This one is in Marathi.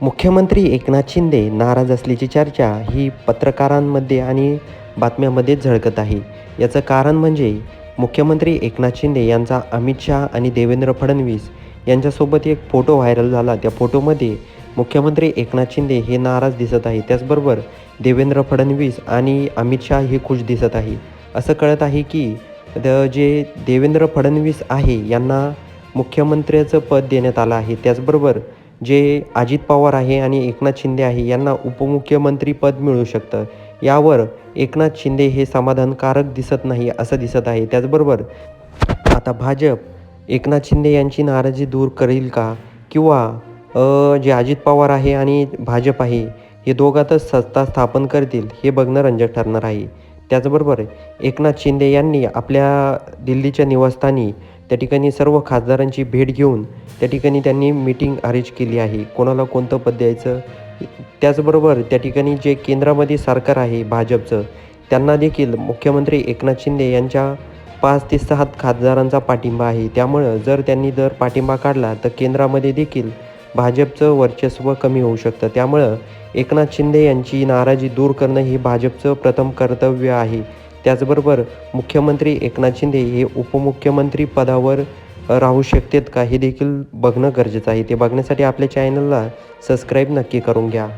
मुख्यमंत्री एकनाथ शिंदे नाराज असल्याची चर्चा ही पत्रकारांमध्ये आणि बातम्यामध्ये झळकत आहे. याचं कारण म्हणजे मुख्यमंत्री एकनाथ शिंदे यांचा अमित शहा आणि देवेंद्र फडणवीस यांच्यासोबत एक फोटो व्हायरल झाला. त्या फोटोमध्ये मुख्यमंत्री एकनाथ शिंदे हे नाराज दिसत आहे. त्याचबरोबर देवेंद्र फडणवीस आणि अमित शहा हे खुश दिसत आहे. असं कळत आहे की द जे देवेंद्र फडणवीस आहे यांना मुख्यमंत्र्याचं पद देण्यात आलं आहे. त्याचबरोबर जे अजित पवार आहे आणि एकनाथ शिंदे आहे यांना उपमुख्यमंत्री पद मिळू शकतं. यावर एकनाथ शिंदे हे समाधानकारक दिसत नाही असं दिसत आहे. त्याचबरोबर आता भाजप एकनाथ शिंदे यांची नाराजी दूर करेल का? किंवा जे अजित पवार आहे आणि भाजप आहे हे दोघातच सत्ता स्थापन करतील हे बघणं रंजक ठरणार आहे. त्याचबरोबर एकनाथ शिंदे यांनी आपल्या दिल्लीच्या निवासस्थानी त्या ठिकाणी सर्व खासदारांची भेट घेऊन त्या ठिकाणी त्यांनी मीटिंग अरेंज केली आहे. कोणाला कोणतं पद द्यायचं? त्याचबरोबर त्या ठिकाणी जे केंद्रामध्ये सरकार आहे भाजपचं त्यांना देखील मुख्यमंत्री एकनाथ शिंदे यांच्या पाच ते सहा खासदारांचा पाठिंबा आहे. त्यामुळं जर त्यांनी जर पाठिंबा काढला तर केंद्रामध्ये देखील भाजपचं वर्चस्व कमी होऊ शकतं. त्यामुळं एकनाथ शिंदे यांची नाराजी दूर करणं हे भाजपचं प्रथम कर्तव्य आहे. त्याचबरोबर मुख्यमंत्री एकनाथ शिंदे हे उपमुख्यमंत्री पदावर राहू शकतात का हे देखील बघणं गरजेचं आहे. ते बघण्यासाठी आपल्या चॅनलला सबस्क्राईब नक्की करून घ्या.